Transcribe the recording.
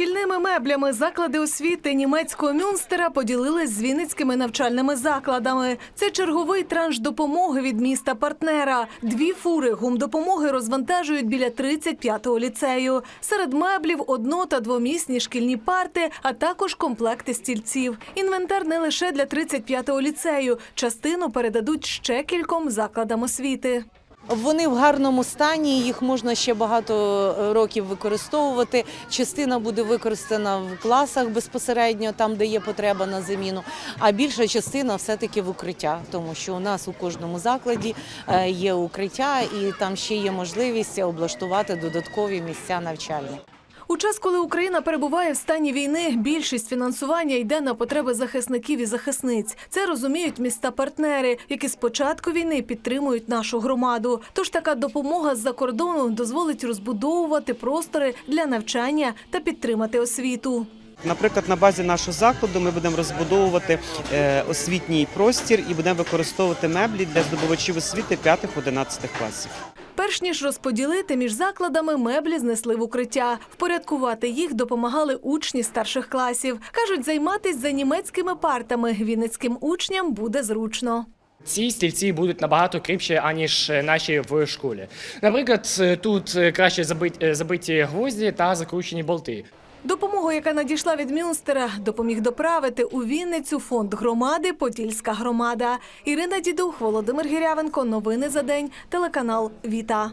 Шкільними меблями заклади освіти німецького Мюнстера поділились з вінницькими навчальними закладами. Це черговий транш допомоги від міста партнера. Дві фури гумдопомоги розвантажують біля 35-го ліцею. Серед меблів одно- та двомісні шкільні парти, а також комплекти стільців. Інвентар не лише для 35-го ліцею. Частину передадуть ще кільком закладам освіти. Вони в гарному стані, їх можна ще багато е, років використовувати. Частина буде використана в класах безпосередньо, там, де є потреба на заміну. А більша частина все-таки в укриття, тому що у нас у кожному закладі е, є укриття, і там ще є можливість облаштувати додаткові місця навчальні. У час, коли Україна перебуває в стані війни, більшість фінансування йде на потреби захисників і захисниць. Це розуміють міста-партнери, які з початку війни підтримують нашу громаду. Тож така допомога з-за кордону дозволить розбудовувати простори для навчання та підтримати освіту. Наприклад, на базі нашого закладу ми будемо розбудовувати е, освітній простір і будемо використовувати меблі для здобувачів освіти 5-11 класів. Перш ніж розподілити між закладами, меблі знесли в укриття. Впорядкувати їх допомагали учні старших класів. кажуть, займатись за німецькими партами вінницьким учням буде зручно. Ці стільці будуть набагато кріпші, аніж е, наші в школі. Наприклад, е, тут краще забит- забиті гвозді та закручені болти. Допомогу, яка надійшла від Мюнстера, допоміг доправити у Вінницю фонд громади Подільська громада. Ірина Дідух, Володимир Гірявенко. Новини за день. Телеканал Віта.